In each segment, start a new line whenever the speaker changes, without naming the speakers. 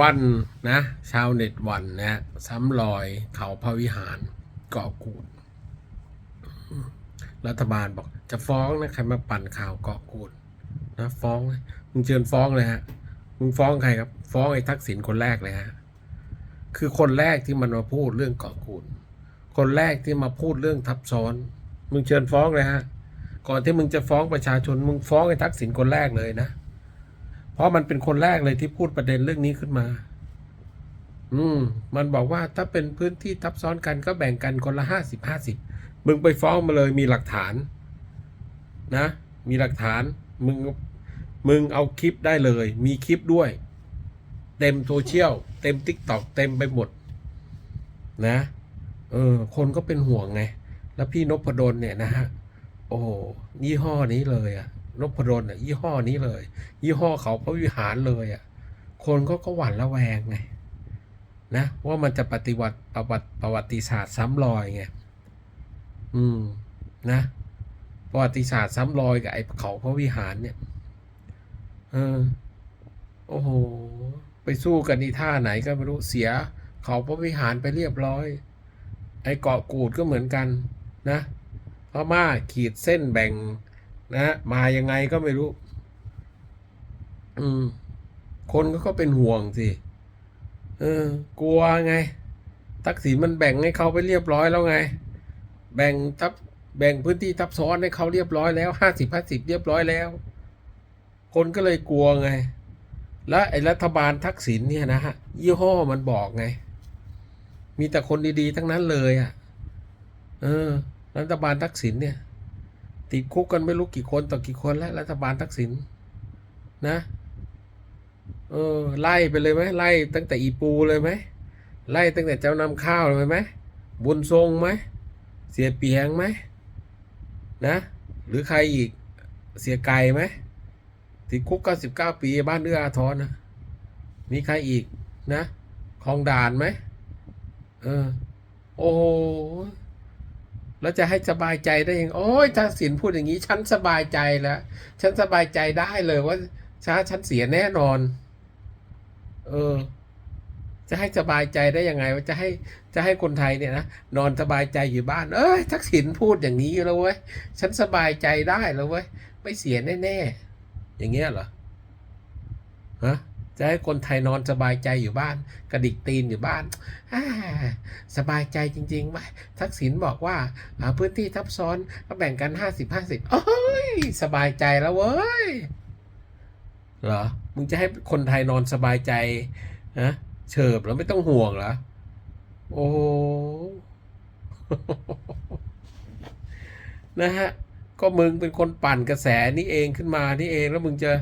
วันนะชาวเน็ตวันนะซ้ำรอยเขาพระวิหารเกาะกูด รัฐบาลบอกจะฟ้องนะใครมาปั่นข่าวเกาะกูดนะฟ้องมึงเชิญฟ้องเลยฮะมึงฟ้องใครครับ ฟ้องไอ้ทักษิณคนแรกเลยฮะคือคนแรกที่มันมาพูดเรื่องเกาะกูด คนแรกที่มาพูดเรื่องทับซ้อน มึงเชิญฟ้องเลยฮะ ก่อนที่มึงจะฟ้องประชาชนมึงฟ้องไอ้ทักษิณคนแรกเลยนะ เพราะมันเป็นคนแรกเลยที่พูดประเด็นเรื่องนี้ขึ้นมา อืม มันบอกว่าถ้าเป็นพื้นที่ทับซ้อนกันก็แบ่งกันคนละห้าสิบห้าสิบมึงไปฟ้องมาเลยมีหลักฐาน นะ มีหลักฐาน มึงมึงเอาคลิปได้เลย มีคลิปด้วย เต็มโซเชียลเต็มทิกตอกเต็มไปหมด นะ เออ คนก็เป็นห่วงไง แล้วพี่นพดลเนี่ยนะฮะ โอ้ยี่ห้อนี้เลยอะนพดลอะยี่ห้อนี้เลย ยี่ห้อเขาพระวิหารเลยอะคนก็ก็หวั่นระแวงไงนะว่ามันจะปฏิวัติประวัติประวัติศาสตร์ซ้ำรอยไงอืมนะประวัติศาสตร์ซ้ำรอยกับไอ้เขาพระวิหารเนี่ยเออโอ้โห ไปสู้กันอีท่าไหนก็ไม่รู้เสีย เขาพระวิหารไปเรียบร้อย ไอ้เกาะกูดก็เหมือนกันนะ ม่าขีดเส้นแบ่งนะ มายังไงก็ไม่รู้ อืม คนก็เป็นห่วงสิ เออ กลัวไง ทักษิณมันแบ่งให้เขาไปเรียบร้อยแล้วไง แบ่งทับ แบ่งพื้นที่ทับซ้อนให้เขาเรียบร้อยแล้วห้าสิบห้าสิบเรียบร้อยแล้ว คนก็เลยกลัวไง แล้วไอ้รัฐบาลทักษิณเนี่ยนะฮะ ยี่ห้อมันบอกไง มีแต่คนดีๆ ทั้งนั้นเลยอะ เออ รัฐบาลทักษิณเนี่ย ติดคุกกันไม่รู้กี่คนต่อกี่คนแล้ว รัฐบาลทักษิณนะ เออ ไล่ไปเลยไหมไล่ตั้งแต่อีปูเลยไหมไล่ตั้งแต่เจ้านำข้าวเลยไหมบุญทรงไหมเสียเปียงไหมนะ หรือใครอีกเสียไก่ไหมติดคุกเก้าสิบเก้าปีบ้านเอื้ออาทรนะมีใครอีกนะคลองด่านไหมเออ โอ้ แล้วจะให้สบายใจได้ยังโอ้ยทักษิณพูดอย่างนี้ฉันสบายใจแล้วฉันสบายใจได้เลยว่าช้าฉันเสียแน่นอน เออ จะให้สบายใจได้ยังไงว่าจะให้จะให้คนไทยเนี่ยนะนอนสบายใจอยู่บ้าน เอ้ยทักษิณพูดอย่างนี้แล้วเว้ยฉันสบายใจได้แล้วเว้ยไม่เสียแน่ๆอย่างเงี้ยเหรอฮะ จะให้คนไทยนอนสบายใจอยู่บ้าน กระดิกตีนอยู่บ้านาสบายใจจริงๆไหมทักษิณบอกว่าพื้นที่ทับซ้อนก็แบ่งกันห้าสิบห้าสิบโอ้ยสบายใจแล้วเว้ยเหรอ มึงจะให้คนไทยนอนสบายใจนะเฉิบแล้วไม่ต้องห่วงเหรอ โอ้โหนะฮะ ก็มึงเป็นคนปั่นกระแสนี่เองขึ้นมานี่เองแล้วมึงจะ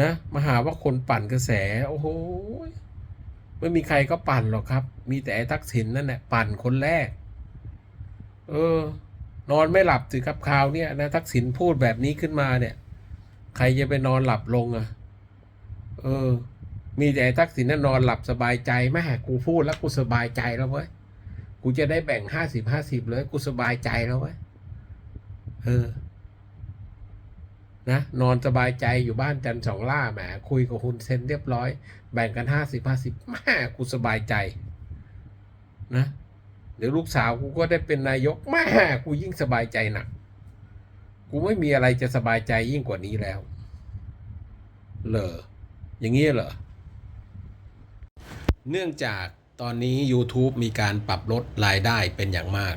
นะมาหาว่าคนปั่นกระแส โอ้โหไม่มีใครก็ปั่นหรอกครับ มีแต่ไอ้ทักษิณนั่นแหละปั่นคนแรก เออ นอนไม่หลับสิครับคราวเนี้ยนะทักษิณพูดแบบนี้ขึ้นมาเนี่ย ใครจะไปนอนหลับลงอะ เออ มีแต่ทักษิณน่ะนอนหลับสบายใจแม่กูพูดแล้วกูสบายใจแล้วเว้ยกูจะได้แบ่งห้าสิบห้าสิบเลย กูสบายใจแล้วเว้ยเออ นะนอนสบายใจอยู่บ้านจันสองล่าแหมคุยกับคุณเซนเรียบร้อย แบ่งกันห้าสิบห้าสิบแม่กูสบายใจนะเดี๋ยวลูกสาวกูก็ได้เป็นนายกแม่กูยิ่งสบายใจหนักกูไม่มีอะไรจะสบายใจยิ่งกว่านี้แล้วเหรออย่างนี้เหรอเนื่องจากตอนนี้ YouTube มีการปรับลดรายได้เป็นอย่างมาก